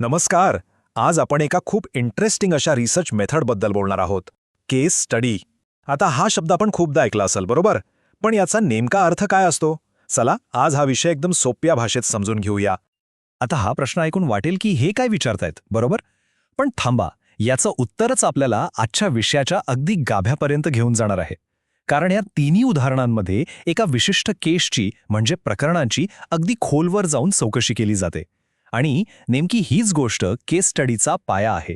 नमस्कार. आज आपण एका खूप इंटरेस्टिंग अशा रिसर्च मेथडबद्दल बोलणार आहोत. केस स्टडी आता हा शब्द आपण खूपदा ऐकला असेल बरोबर? पण याचा नेमका अर्थ काय असतो? चला आज हा विषय एकदम सोप्या भाषेत समजून घेऊया. आता हा प्रश्न ऐकून वाटेल की हे काय विचारतायत बरोबर? पण थांबा याचं उत्तरच आपल्याला आजच्या विषयाच्या अगदी गाभ्यापर्यंत घेऊन जाणार आहे. कारण या तिन्ही उदाहरणांमध्ये एका विशिष्ट केसची म्हणजे प्रकरणांची अगदी खोलवर जाऊन चौकशी केली जाते. आणि नेमकी हीच गोष्ट केस स्टडीचा पाया आहे.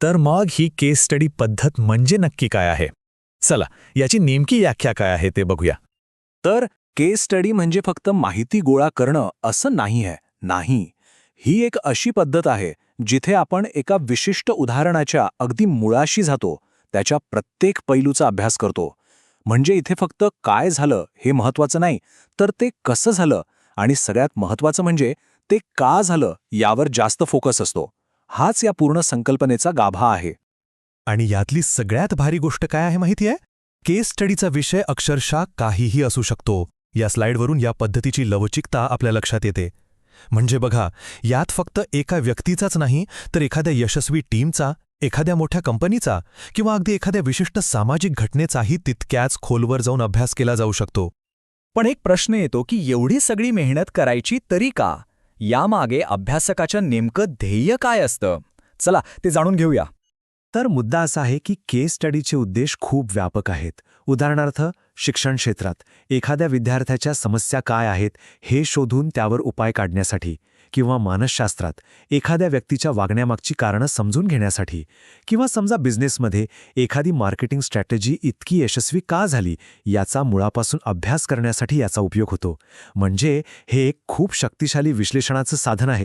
तर मग ही केस स्टडी पद्धत म्हणजे नक्की काय आहे? चला याची नेमकी व्याख्या काय आहे ते बघूया. तर केस स्टडी म्हणजे फक्त माहिती गोळा करणं असं नाही आहे नाही. ही एक अशी पद्धत आहे जिथे आपण एका विशिष्ट उदाहरणाच्या अगदी मुळाशी जातो त्याच्या प्रत्येक पैलूचा अभ्यास करतो. म्हणजे इथे फक्त काय झालं हे महत्वाचं नाही तर ते कसं झालं आणि सगळ्यात महत्वाचं म्हणजे ते का झालं यावर जास्त फोकस असतो. हाच या पूर्ण संकल्पनेचा गाभा आहे. आणि यातली सगळ्यात भारी गोष्ट काय आहे माहिती आहे? केस स्टडीचा विषय अक्षरशः काहीही असू शकतो. या स्लाइडवरून या पद्धतीची लवचिकता आपल्या लक्षात येते. म्हणजे बघा यात फक्त एका व्यक्तीचाच नाही तर एखाद्या यशस्वी टीमचा एखाद्या मोठ्या कंपनीचा किंवा अगदी एखाद्या विशिष्ट सामाजिक घटनेचाही तितक्याच खोलवर जाऊन अभ्यास केला जाऊ शकतो. पण एक प्रश्न येतो की एवढी सगळी मेहनत करायची तरी का? यामागे अभ्यासकाचं नेमकं ध्येय काय असतं? चला ते जाणून घेऊया. तर मुद्दा असा आहे की केस स्टडीचे उद्देश खूप व्यापक आहेत. उदाहरणार्थ शिक्षण क्षेत्रात एखाद्या विद्यार्थ्याच्या समस्या काय आहेत हे शोधून त्यावर उपाय काढण्यासाठी. किंवा मानसशास्त्रात एखाद्या व्यक्तीच्या वागण्यामागची कारणं समजून घेण्यासाठी किंवा समजा बिझनेसमध्ये एखादी मार्केटिंग स्ट्रॅटेजी इतकी यशस्वी का झाली याचा मुळापासून अभ्यास करण्यासाठी याचा उपयोग होतो. म्हणजे हे एक खूप शक्तिशाली विश्लेषणाचं साधन आहे.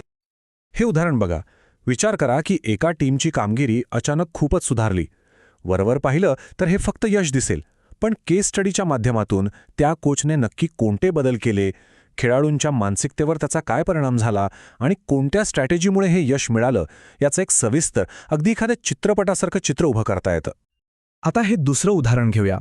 हे उदाहरण बघा. विचार करा की एका टीमची कामगिरी अचानक खूपच सुधारली. वरवर पाहिलं तर हे फक्त यश दिसेल. पण केस स्टडीच्या माध्यमातून त्या कोचने नक्की कोणते बदल केले? खेळाडूंच्या मानसिकतेवर त्याचा काय परिणाम झाला आणि कोणत्या स्ट्रॅटेजीमुळे हे यश मिळालं याचं एक सविस्तर अगदी एखाद्या चित्रपटासारखं चित्र उभं करता येतं. आता हे दुसरं उदाहरण घेऊया.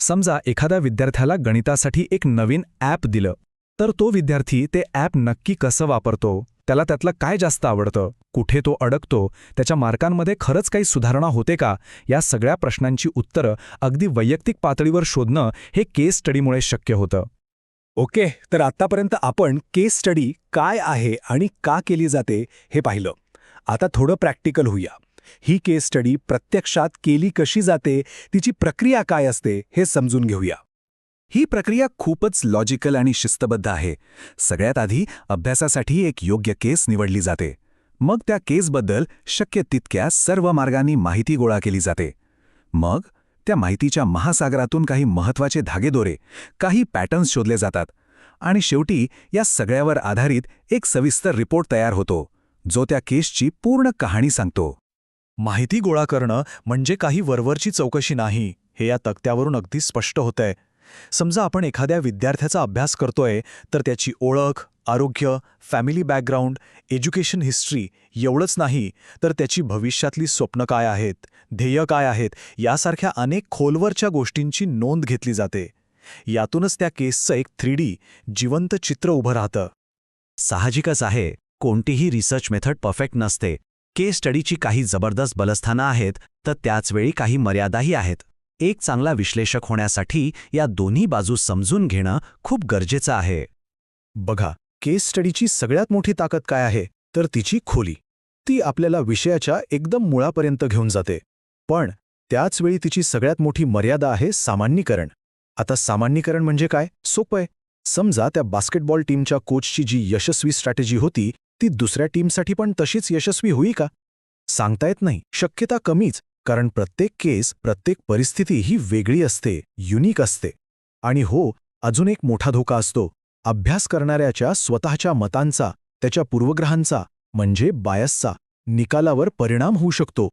समजा एखाद्या विद्यार्थ्याला गणितासाठी एक नवीन ॲप दिलं तर तो विद्यार्थी ते ॲप नक्की कसं वापरतो त्याला त्यातलं काय जास्त आवडतं कुठे तो अडकतो त्याच्या मार्कांमध्ये खरंच काही सुधारणा होते का या सगळ्या प्रश्नांची उत्तरं अगदी वैयक्तिक पातळीवर शोधणं हे केस स्टडीमुळे शक्य होतं. ओके तर आत्तापर्यंत आपण केस स्टडी काय आहे आणि का केली जाते हे पाहिलं. आता थोडं प्रॅक्टिकल होऊया. ही केस स्टडी प्रत्यक्षात केली कशी जाते तिची प्रक्रिया काय असते हे समजून घेऊया. ही प्रक्रिया खूपच लॉजिकल आणि शिस्तबद्ध आहे. सगळ्यात आधी अभ्यासासाठी एक योग्य केस निवडली जाते. मग त्या केसबद्दल शक्य तितक्या सर्व मार्गांनी माहिती गोळा केली जाते. मग त्या माहितीच्या महासागरातून काही महत्त्वाचे धागेदोरे काही पॅटर्न्स शोधले जातात आणि शेवटी या सगळ्यावर आधारित एक सविस्तर रिपोर्ट तयार होतो जो त्या केसची पूर्ण कहाणी सांगतो. माहिती गोळा करणं म्हणजे काही वरवरची चौकशी नाही हे या तक्त्यावरून अगदी स्पष्ट होतंय. समजा आपण एखाद्या विद्यार्थ्याचा अभ्यास करतोय तर त्याची ओळख आरोग्य फॅमिली बॅकग्राऊंड एज्युकेशन हिस्ट्री एवढंच नाही तर त्याची भविष्यातली स्वप्न काय आहेत ध्येय काय आहेत यासारख्या अनेक खोलवरच्या गोष्टींची नोंद घेतली जाते. यातूनच त्या केसचं एक थ्री जिवंत चित्र उभं राहतं. साहजिकच आहे कोणतीही रिसर्च मेथड परफेक्ट नसते. केस स्टडीची काही जबरदस्त बलस्थानं आहेत तर त्याचवेळी काही मर्यादाही आहेत. एक चांगला विश्लेषक होण्यासाठी या दोन्ही बाजू समजून घेणं खूप गरजेचं आहे. बघा केस स्टडीची सगळ्यात मोठी ताकद काय आहे तर तिची खोली. ती आपल्याला विषयाच्या एकदम मुळापर्यंत घेऊन जाते. पण त्याचवेळी तिची सगळ्यात मोठी मर्यादा आहे सामान्यीकरण. आता सामान्यीकरण म्हणजे काय? सोपं आहे. समजा त्या बास्केटबॉल टीमच्या कोचची जी यशस्वी स्ट्रॅटेजी होती ती दुसऱ्या टीमसाठी पण तशीच यशस्वी होई का? सांगता येत नाही. शक्यता कमीच कारण प्रत्येक केस प्रत्येक परिस्थिती ही वेगळी असते युनिक असते. आणि हो अजून एक मोठा धोका असतो. अभ्यास करणाऱ्याच्या स्वतःच्या मतांचा त्याच्या पूर्वग्रहांचा म्हणजे बायसचा निकालावर परिणाम होऊ शकतो.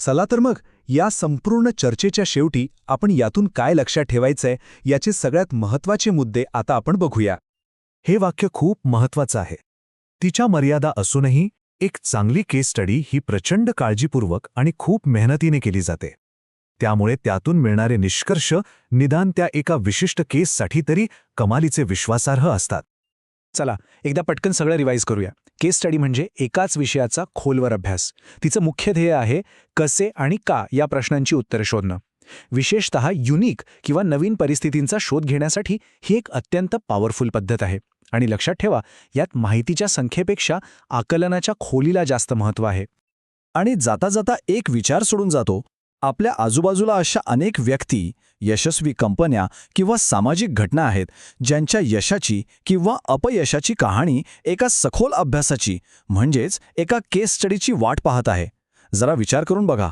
चला तर मग या संपूर्ण चर्चेच्या शेवटी आपण यातून काय लक्षात ठेवायचंय याचे सगळ्यात महत्त्वाचे मुद्दे आता आपण बघूया. हे वाक्य खूप महत्वाचं आहे. तिच्या मर्यादा असूनही एक चांगली केस स्टडी ही प्रचंड काळजीपूर्वक आणि खूप मेहनतीने केली जाते. त्यामुळे त्यातून मिळणारे निष्कर्ष निदान त्या एका विशिष्ट केससाठी तरी कमालीचे विश्वासार्ह असतात. चला एकदा पटकन सगळं रिवाईज करूया. केस स्टडी म्हणजे एकाच विषयाचा खोलवर अभ्यास. तिचं मुख्य ध्येय आहे कसे आणि का या प्रश्नांची उत्तरे शोधणं. विशेषत युनिक किंवा नवीन परिस्थितींचा शोध घेण्यासाठी ही एक अत्यंत पॉवरफुल पद्धत आहे. आणि लक्षात ठेवा यात माहितीच्या संख्येपेक्षा आकलनाच्या खोलीला जास्त महत्त्व आहे. आणि जाता जाता एक विचार सोडून जातो आपल्या आजूबाजूला अशा अनेक व्यक्ती यशस्वी कंपन्या किंवा सामाजिक घटना आहेत ज्यांच्या यशाची किंवा अपयशाची कहाणी एका सखोल अभ्यासाची म्हणजेच एका केस स्टडीची वाट पाहत आहे. जरा विचार करून बघा.